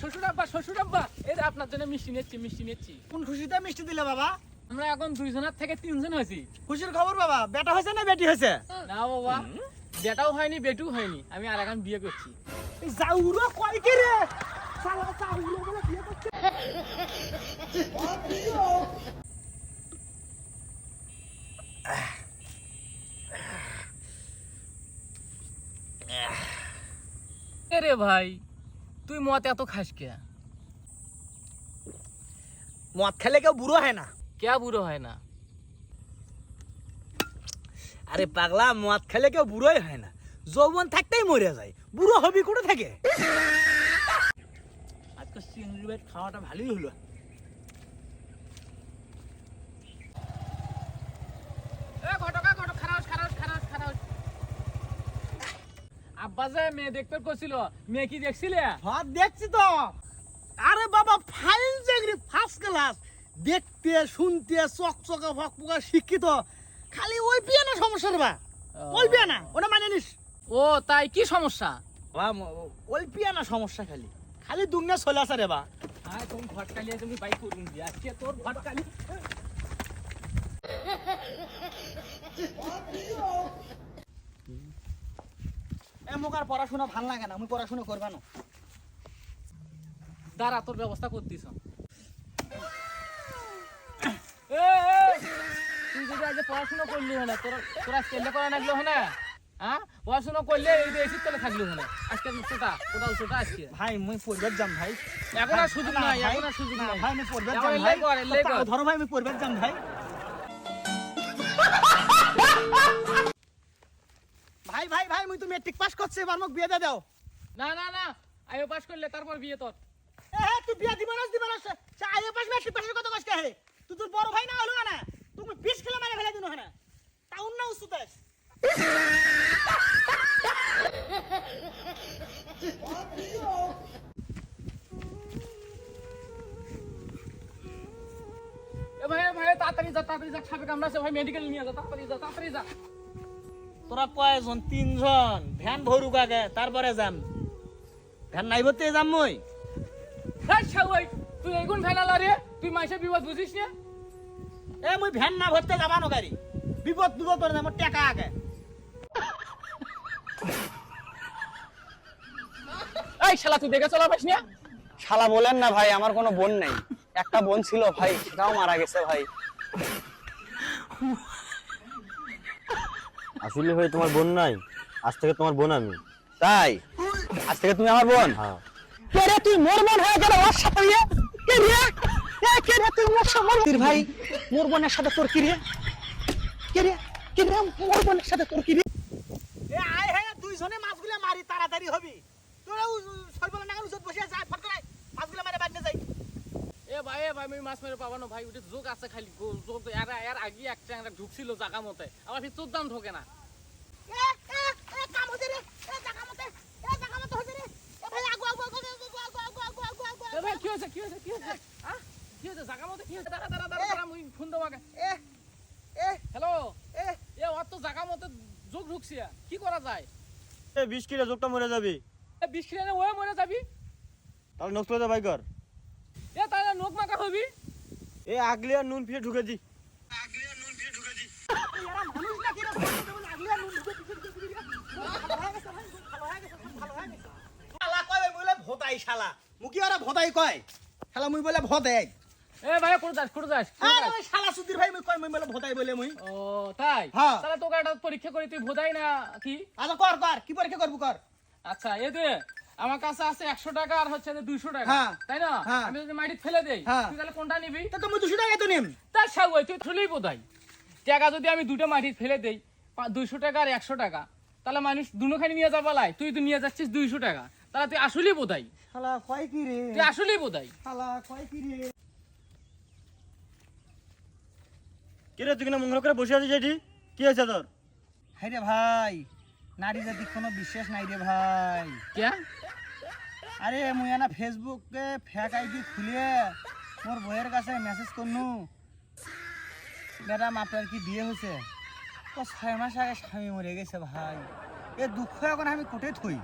শ্বশুর আব্বা শ্বশুর আব্বা এই যে আপনার জন্য মিষ্টি নিচ্ছি মিষ্টি নিচ্ছি। কোন খুশিতে মিষ্টি দিলে বাবা? আমরা এখন দুইজনের থেকে তিনজন হয়েছি। খুশির খবর বাবা বেটা হয়েছে না বেটি হয়েছে? না বাবা বেটাও হয়নি বেটু হয়নি আমি আর এখন বিয়ে করছি। যাউরো কয় কি রে? শালা যাউরো বলে বিয়ে করছে। রে ভাই তুই মদ এত খাস কে? মদ খেলে কেউ বুড়ো হয় না। কে বুড়ো হয় না। আরে পাগলা মদ খেলে কেউ বুড়োই হয় না। যৌবন থাকতেই মরে যায়। বুড়ো হবি কোথা থাকে? আজকে চিংড়ি খাওয়াটা ভালোই হলো। আব্বা যে মেয়ে দেখতে কছিল মেয়ে কি দেখছিলে? হ্যাঁ দেখছি তো। আরে বাবা ফাইন চাকরি ফার্স্ট ক্লাস দেখতে শুনতে চকচকা ফকফকা শিক্ষিত। খালি ওই বিয়ে না সমস্যা বা? ওই বিয়ে না ওটা মানে নিস। ও তাই কি সমস্যা? ওই বিয়ে না সমস্যা খালি। খালি দুনিয়া চলে আসে রে বা। তুমি ঘটকালি তুমি বাইক করুন দিয়ে আজকে তোর ঘটকালি এ আর পড়াশোনা ভালো লাগে না আমি পড়াশোনা করবা না। দাঁড়া তোর ব্যবস্থা করতিস তুই যদি আজকে পড়াশোনা করলি হলে তোর তোরা স্কেলটা করা লাগল হলে হ্যাঁ? পড়াশোনা করলে এই এসির তলে থাকল হলে আজকে ছোটা কোথাও ছোটা আজকে। ভাই মুই পড়বার যাম ভাই। এখন আর সুযোগ নাই এখন আর সুযোগ নাই। ভাই আমি পড়বার যাও, যাম ভাই। ধরো ভাই আমি পড়বার যাম ভাই। ভাই ভাই ভাই মুই তো মেট্রিক পাস করছি এবার মোক বিয়ে দিয়ে দাও। না না না আইও পাস করলে তারপর বিয়ে তোর। এ হে, তুই বিয়া দিবা না দিবা না সে আইএ পাস মেট্রিক পাসের কথা কষ্ট হে? তুই তোর বড় ভাই না হলো না? তুমি 20 কিলো মারে ফেলে দিনো না? তাউন না উসুতাস ভাই ভাই তাড়াতাড়ি যা তাড়াতাড়ি যা খাবে কামড়াছে ভাই মেডিকেল নিয়ে যা তাড়াতাড়ি যা তাড়াতাড়ি যা। তোরা কয়জন? তিনজন। ভ্যান ভরুক আগে তারপরে যাম। ভ্যান নাই ভরতে যাম মই। তুই এইগুন ফেলালা রে? তুই মাইসে বিপদ বুঝিস না? এ মই ভ্যান না ভরতে যাবা না গাড়ি? বিপদ বিপদ করে না মোর টাকা আগে। এই শালা তুই দেখে চলা পাস না? শালা বলেন না ভাই আমার কোনো বোন নাই। একটা বোন ছিল ভাই সেটাও মারা গেছে ভাই। আসলে ভাই তোমার বোন নাই। আজ থেকে তোমার বোন আমি। তাই? আজ থেকে তুমি আমার বোন? হ্যাঁ। কে রে তুই মোর বোন হয়ে গেল ওর সাথে ইয়ে? কে রে? এ কে রে তুই মোর সাথে মোর ভাই মোর বোনের সাথে তোর কি রে? কে রে? কে রে? মোর বোনের সাথে তোর কি রে? এ আয় হে দুইজনে মাছগুলো মারি তাড়াতাড়ি হবি। তোরা উজত বসে যা পায়ে ভাই আমি মাছ মেরে পাবো না ভাই ওটা জোক আছে খালি জোক এরা এর আগে এক ট্যাংরা ঢুকছিল জাগা মতে আবার ভিতর দাম ঢোকে না কি হয়েছে কি হয়েছে কি হয়েছে কি হয়েছে জাগা মতে কি হয়েছে দাঁড়া দাঁড়া দাঁড়া দাঁড়া মুই ফোন দেবো আগে হ্যালো এ ওর তো জাগা মতে যোগ ঢুকছি কি করা যায় এ বিশ কিলো যোগটা মরে যাবি এ বিশ কিলো ওয়ে মরে যাবি তাহলে নষ্ট হয়ে যাবে ভাই এ তাহলে নোক মাকা হবি? এ আগলি আর নুন ফিরে ঢুকে দি আগলি আর নুন ঢুকে শালা কয় মুকি ওরা শালা মুই বলে এ ভাই কোন যাস কোন যাস কোন আরে ওই শালা সুধীর ভাই মুই কয় মুই বলে ভোতাই বলে মুই। ও তাই? হ্যাঁ। তাহলে তোকে একটা পরীক্ষা করি তুই বোধাই না কি? আচ্ছা কর কর কি পরীক্ষা করব কর। আচ্ছা এ দে। আমার কাছে আছে একশো টাকা আর হচ্ছে দুইশো টাকা। হ্যাঁ। তাই না? হ্যাঁ। আমি যদি মাটিতে ফেলে দেই হ্যাঁ। তুই তাহলে কোনটা নিবি? তা তো মুই দুশো টাকা তো নিম। তার সাগুয়াই তুই থুলেই বোধাই টাকা যদি আমি দুটো মাটিতে ফেলে দেই দুইশো টাকা আর একশো টাকা তাহলে মানুষ দুনোখানি নিয়ে যাবা লাই তুই তো নিয়ে যাচ্ছিস দুইশো টাকা। তাহলে তুই আসলেই বোধাই শালা কয় কি রে? তুই আসলেই বোধাই শালা কয় কি রে? কিরে তুই কিনা মঙ্গল করে বসে আছিস এটি? কি হয়েছে তোর? হাই রে ভাই নারী জাতির কোনো বিশ্বাস নাই রে ভাই। কে? আরে মুই না ফেসবুকে ফ্যাক আইডি খুলিয়ে মোর বইয়ের কাছে মেসেজ করনু। ম্যাডাম আপনার কি বিয়ে হয়েছে তো ছয় মাস আগে স্বামী মরে গেছে ভাই। এ দুঃখ এখন আমি কোটে থই